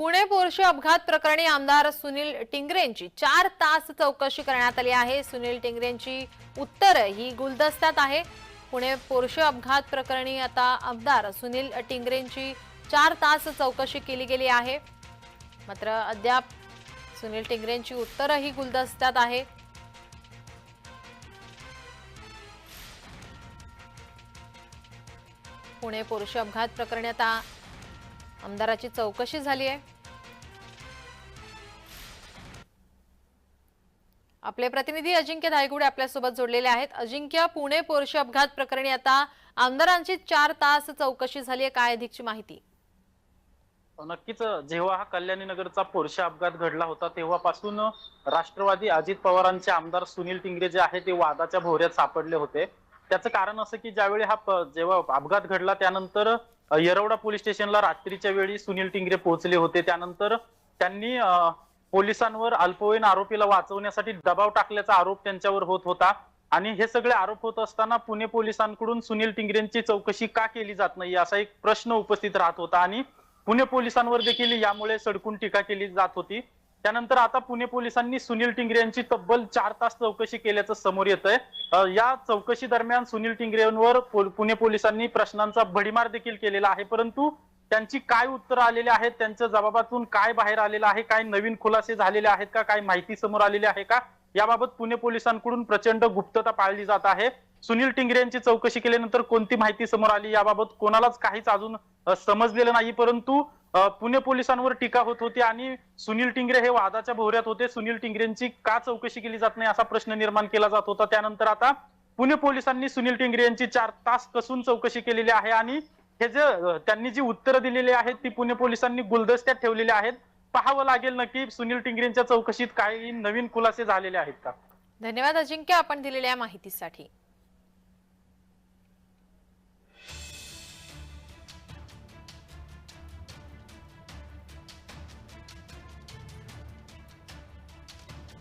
Pune Porsche अपघात प्रकरणी आमदार सुनील टिंगरेंची चार तास चौकशी करण्यात आली आहे. सुनील टिंगरेंची उत्तरं ही गुलदस्त्यात आहे. पुणे पोर्शे अपघात प्रकरणी आता आमदार सुनील टिंगरेंची चार तास चौकशी केली गेली आहे. मात्र अद्याप सुनील टिंगरेंची उत्तर ही गुलदस्त्यात आहे. पुणे पोर्शे अपघात प्रकरणी आता आमदाराची चौकशी झाली आहे. आपले प्रतिनिधी अजिंक्य धायगुडे आपल्यासोबत जोडलेले आहेत. अजिंक्य पुणे पोर्शे अपघात प्रकरणी आता आमदारांची चार तास चौकशी झाली आहे. काय अधिकची माहिती? नक्कीच जेव्हा हा कल्याणी नगरचा पोरशा अपघात घडला होता तेव्हापासून राष्ट्रवादी अजित पवारांचे आमदार सुनील टिंगरे जे आहे ते वादाच्या भोवऱ्यात सापडले होते. त्याचं कारण असं की ज्यावेळी हा जेव्हा अपघात घडला त्यानंतर येरवडा पोलीस स्टेशनला रात्रीच्या वेळी सुनील टिंगरे पोहोचले होते. त्यानंतर त्यांनी पोलिसांवर अल्पवयीन आरोपीला वाचवण्यासाठी दबाव टाकल्याचा आरोप त्यांच्यावर होत होता. आणि हे सगळे आरोप होत असताना पुणे पोलिसांकडून सुनील टिंगरेंची चौकशी का केली जात नाही असा एक प्रश्न उपस्थित राहत होता. आणि पुणे पोलिसांवर देखील यामुळे सडकून टीका केली जात होती. त्यानंतर आता पुणे पोलिसांनी सुनील टिंगरे यांची तब्बल चार तास चौकशी केल्याचं समोर येत आहे या चौकशी दरम्यान सुनील टिंगरेंवर पुणे पोलिसांनी प्रश्नांचा भडीमार देखील केलेला आहे. परंतु त्यांची काय उत्तरं आलेली आहेत त्यांच्या जबाबातून काय बाहेर आलेलं आहे काय नवीन खुलासे झालेले आहेत का काय माहिती समोर आलेली आहे का? याबाबत पुणे पोलिसांकडून प्रचंड गुप्तता पाळली जात आहे. सुनील टिंगरे यांची चौकशी केल्यानंतर कोणती माहिती समोर आली याबाबत कोणालाच काहीच अजून समजलेलं नाही परंतु पुणे पोलिसांवर टीका होत होती आणि सुनील टिंगरे हे वादाच्या भोवऱ्यात होते. सुनील टिंगरेंची का चौकशी केली जात नाही असा प्रश्न निर्माण केला जात होता. त्यानंतर आता पुणे पोलिसांनी सुनील टिंगरे यांची चार तास कसून चौकशी केलेली आहे आणि हे जे त्यांनी जी उत्तरं दिलेली आहेत ती पुणे पोलिसांनी गुलदस्त्यात ठेवलेली आहेत. पाहावं लागेल नक्की सुनील टिंगरेंच्या चौकशीत काही नवीन खुलासे झालेले आहेत का? धन्यवाद अजिंक्य आपण दिलेल्या माहितीसाठी.